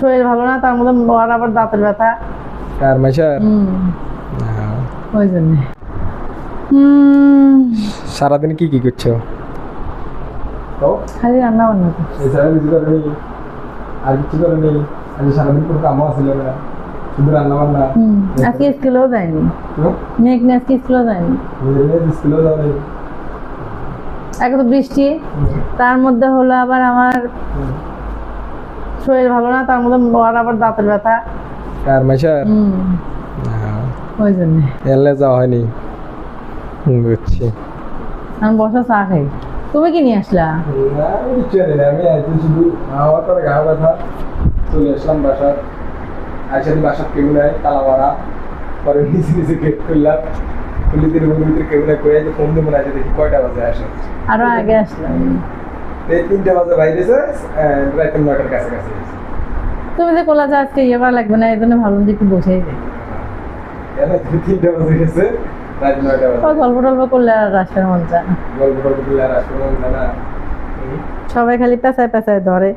শরীর ভালো না তার মধ্যে ওর আবার দাঁতের ব্যথা। কার মাইশার? হুম। হ্যাঁ। ওই জন্য। হুম। সারাদিন কি কি করছ? খালি রান্না বান্না। এছাড়া কিছু করেনি আর কিছু করেনি আজ সারাদিন কোনো কামও আসলে না। শুধু রান্না বান্না। হুম। আজকে স্কুলেও যায়নি। মেঘ নিয়ে আজকে স্কুলেও যায়নি। নিজের স্কুলেও যাও নাই। তো বৃষ্টি। তার মধ্যে হলো আবার আমার শরীর ভালো না তার মধ্যে ওর আবার দাঁতের ব্যথা। কার মাইশার। ওই জন্য। এলে যাওয়া হয়নি। বুঝছি। আমি বসে চা খাই। তুমি কি নিয়ে আসলা? না আমি না আইতে শুধু আমার পরে গা ব্যথা। চলে আসলাম বাসার। আইসাদি বাসার কেউ নাই তালা মারা পরে নিচে নিচে গেট খুললাম। খুলে দিয়ে রুমের ভিতরে কেউ নাই করে যে ফোন মনে আছে দেখি কয়টা বাজে আসে। আরও আগে আসলাম। এই তিনটে বাজে বাইরেছে রাত নয়টার কাছে কাছে তুমি যে কোলা যা আজকে ইয়ে করা লাগবে না এই জন্য ভাবলাম যে একটু বসেই যাই। বাজে গেছে গল্প টল্প করলে আর আসবে মন চায় না। গল্প টল্প করলে আর আসবে না না। সবাই খালি পেঁচায় পেঁচায় ধরে।